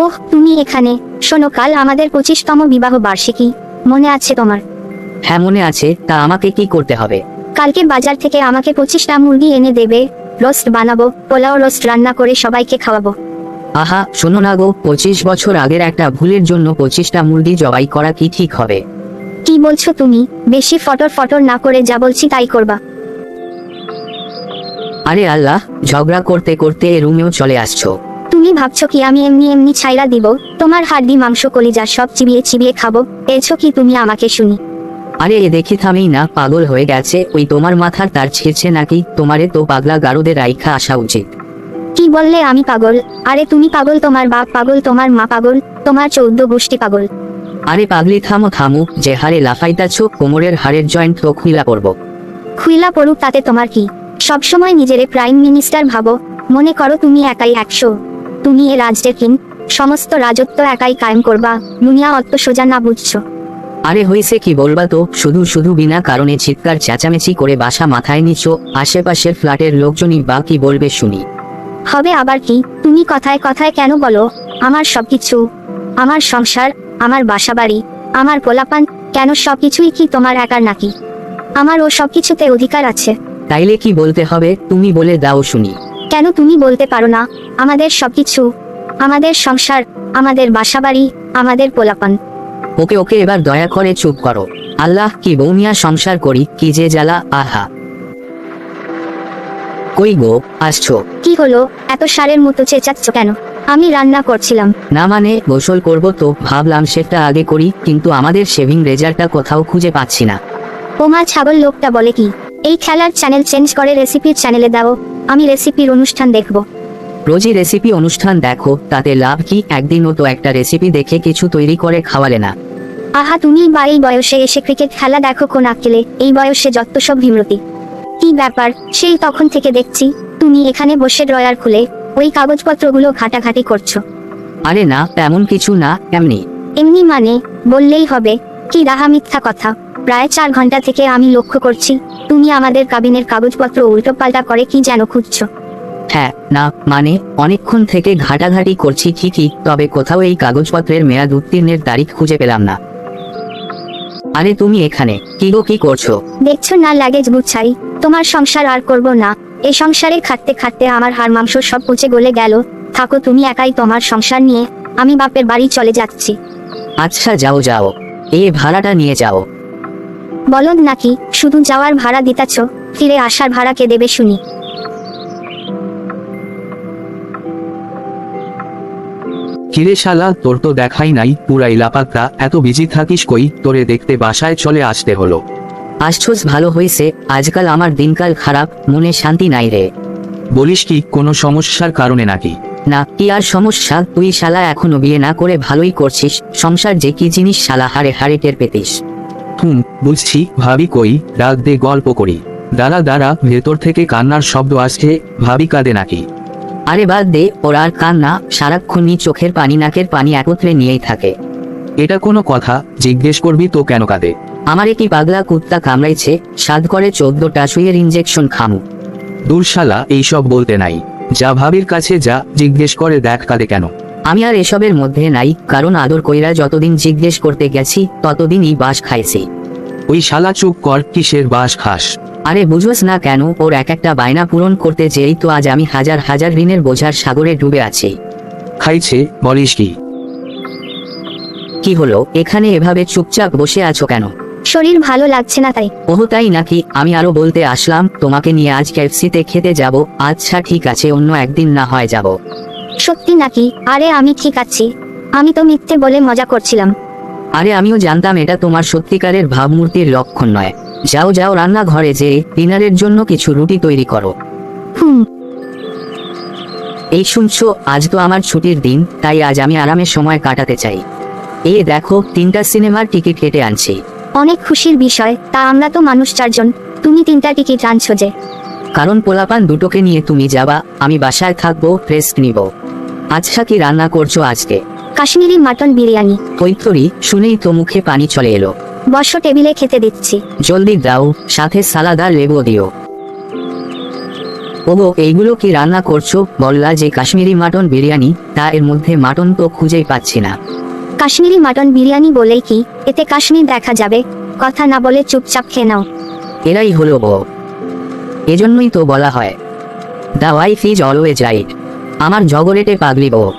ওহ তুমি এখানে। শোনো কাল আমাদের পঁচিশতম বিবাহ বার্ষিকী। মনে আছে তোমার? হ্যাঁ মনে আছে। তা আমাকে কি করতে হবে? কালকে বাজার থেকে আমাকে পঁচিশটা মুরগি এনে দেবে। রোস্ট বানাবো পোলাও রোস্ট রান্না করে সবাইকে খাওয়াবো। আহা শোনো না গো পঁচিশ বছর আগের একটা ভুলের জন্য পঁচিশটা মুরগি জবাই করা কি ঠিক হবে? কি বলছো তুমি? বেশি ফটর ফটর না করে যা বলছি তাই করবা। আরে আল্লাহ ঝগড়া করতে করতে এ রুমেও চলে আসছো। তুমি ভাবছ কি আমি এমনি এমনি ছাইরা দিব? তোমার হাড্ডি মাংস কলিজা সব চিবিয়ে চিবিয়ে খাব। এছো কি তুমি আমাকে শুনি। আরে এ দেখি থামেই না পাগল হয়ে গেছে। ওই তোমার মাথার তার ছিঁড়ছে নাকি? তোমারে তো পাগলা গারুদের রাইখা আসা উচিত। কি বললে আমি পাগল? আরে তুমি পাগল তোমার বাপ পাগল তোমার মা পাগল তোমার চৌদ্দ গোষ্ঠী পাগল। আরে পাগলি থামো থামো যে হারে লাফাইতাছ কোমরের হাড়ের জয়েন্ট তো খুইলা পড়ব। খুইলা পড়ুক তাতে তোমার কি? সবসময় নিজেরে প্রাইম মিনিস্টার ভাবো। মনে করো তুমি একাই একশো। তুমি এ রাজ্যের কিং সমস্ত রাজত্ব একাই কায়েম করবা দুনিয়া অত সোজা না বুঝছ। আরে হয়েছে কি বলবা তো শুধু শুধু বিনা কারণে চিৎকার চেঁচামেচি করে বাসা মাথায় নিছো আশেপাশের ফ্ল্যাটের লোকজনই বা কি বলবে শুনি। হবে আবার কি তুমি কথায় কথায় কেন বলো আমার সবকিছু আমার সংসার আমার বাসাবাড়ি আমার পোলাপান কেন সবকিছুই কি তোমার একার নাকি? আমার ও সবকিছুতে অধিকার আছে। তাইলে কি বলতে হবে তুমি বলে দাও শুনি। কেন তুমি বলতে পারো না? আমাদের সবকিছু আমাদের সংসার আমাদের বাসাবাড়ি আমাদের পোলাপান। ওকে ওকে এবার দয়া করে চুপ করো। আল্লাহ কি বৌমিয়া সংসার করি কি যে জ্বালা আহা। কই গো আসছো? কি হলো এত সারের মতো চেঁচাচ্ছ কেন? আমি রান্না করছিলাম। না মানে গোসল করব তো ভাবলাম সেটা আগে করি কিন্তু আমাদের শেভিং রেজারটা কোথাও খুঁজে পাচ্ছি না। ওমা ছাগল লোকটা বলে কি? এই খেলার চ্যানেল চেঞ্জ করে রেসিপির চ্যানেলে দাও। আমি রেসিপির অনুষ্ঠান দেখব। রোজই রেসিপি অনুষ্ঠান দেখো তাতে লাভ কি? একদিনও তো একটা রেসিপি দেখে কিছু তৈরি করে খাওয়ালে না। আহা তুমি বা এই বয়সে এসে ক্রিকেট খেলা দেখো কোন আকেলে এই বয়সে যত সব ভীমরতি কি ব্যাপার? সেই তখন থেকে দেখছি তুমি এখানে বসে ড্রয়ার খুলে ওই কাগজপত্রগুলো ঘাটাঘাটি করছ। আরে না তেমন কিছু না এমনি। এমনি মানে বললেই হবে। কি রাহা মিথ্যা কথা। প্রায় চার ঘণ্টা থেকে আমি লক্ষ্য করছি তুমি আমাদের কাবিনের কাগজপত্র উল্টো পাল্টা করে কি যেন খুঁজছো। হ্যাঁ না মানে অনেকক্ষণ থেকে ঘাটাঘাটি করছি ঠিকই তবে কোথাও এই কাগজপত্রের মেয়াদ উত্তীর্ণের তারিখ খুঁজে পেলাম না। আরে তুমি এখানে কি গো কি করছ? দেখছ না লাগেজ গুছাই তোমার সংসার আর করব না। এই সংসারে খাটতে খাটতে আমার হাড় মাংস সব পচে গলে গেল। থাকো তুমি একাই তোমার সংসার নিয়ে আমি বাপের বাড়ি চলে যাচ্ছি। আচ্ছা যাও যাও। এ ভাড়াটা নিয়ে যাও। বলদ নাকি শুধু যাওয়ার ভাড়া দিতাছ ফিরে আসার ভাড়া কে দেবে শুনি। কিরে শালা তোর তো দেখাই নাই পুরাই লাপাত্তা এত বিজি থাকিস কই তোরে দেখতে বাসায় চলে আসতে হলো। আশ্চর্য ভালো হয়েছে আজকাল আমার দিনকাল খারাপ মনে শান্তি নাই রে। বলিস কি কোনো সমস্যার কারণে নাকি? না কি আর সমস্যা? তুই শালা এখনও বিয়ে না করে ভালোই করছিস। সংসার যে কি জিনিস শালা হারে হারে টের পেতিস। হুম বুঝছি ভাবি কই? ডাক দে গল্প করি। দাঁড়া দাঁড়া ভেতর থেকে কান্নার শব্দ আসছে ভাবি কাঁদে নাকি? আরে বাদ দে ওর আর কান্না সারাক্ষণই চোখের পানি নাকের পানি একত্রে নিয়েই থাকে। এটা কোনো কথা জিজ্ঞেস করবি তো কেন কাঁদে? আমারে কি পাগলা কুত্তা কামড়াইছে সাদ করে চোদ্দটা সুইয়ের ইঞ্জেকশন খামু। দুরশালা এইসব বলতে নাই। যা ভাবির কাছে যা জিজ্ঞেস করে দেখ কাঁদে কেন। আমি আর এসবের মধ্যে নাই কারণ আদর কইরা যতদিন জিজ্ঞেস করতে গেছি ততদিনই বাস খাইছি। ওই শালা চুপ কর কিসের বাস খাস? আরে বুঝোস না কেন ওর এক একটা বায়না পূরণ করতে যেই তো আজ আমি হাজার হাজার ঋণের বোঝার সাগরে ডুবে আছি। খাইছে বলিস কি? কি হলো এখানে এভাবে চুপচাপ বসে আছো কেন? শরীর ভালো লাগছে না তাই। ওহ তাই নাকি? আমি আরও বলতে আসলাম তোমাকে নিয়ে আজ ক্যাফসিতে খেতে যাব। আচ্ছা ঠিক আছে অন্য একদিন না হয় যাব। সত্যি নাকি? আরে আমি ঠিক আছি। আমি তো মিথ্যে বলে মজা করছিলাম। আরে আমিও জানতাম এটা তোমার সত্যিকারের ভাবমূর্তির লক্ষণ নয়। যাও যাও রান্নাঘরে যে ডিনারের জন্য কিছু রুটি তৈরি করো। হুম। এই শুনছো আজ তো আমার ছুটির দিন তাই আজ আমি আরামের সময় কাটাতে চাই। এ দেখো তিনটা সিনেমার টিকিট কেটে আনছি। অনেক খুশির বিষয় তা আমরা তো মানুষ চারজন। তুমি তিনটা টিকিট আনছো যে। কারণ পোলাপান দুটোকে নিয়ে তুমি যাবা আমি বাসায় থাকব রেস্ট নিব। আচ্ছা কি রান্না করছ আজকে? কাশ্মীরি মাটন বিরিয়ানি। কৈতরি শুনেই তো মুখে পানি চলে এলো। বর্ষ টেবিলে খেতে দিচ্ছি। জলদি দাও সাথে সালাদ আর লেবু দিও। ওগো এইগুলো কি রান্না করছ? বললা যে কাশ্মীরি মাটন বিরিয়ানি তা এর মধ্যে মাটন তো খুঁজেই পাচ্ছি না। কাশ্মীরি মাটন বিরিয়ানি বলেই কি? এতে কাশ্মীর দেখা যাবে। কথা না বলে চুপচাপ খেয়ে নাও। এরাই হলো বউ এজন্যই তো বলা হয়। The wife is always right আমার জগরেটে পাগলি বউ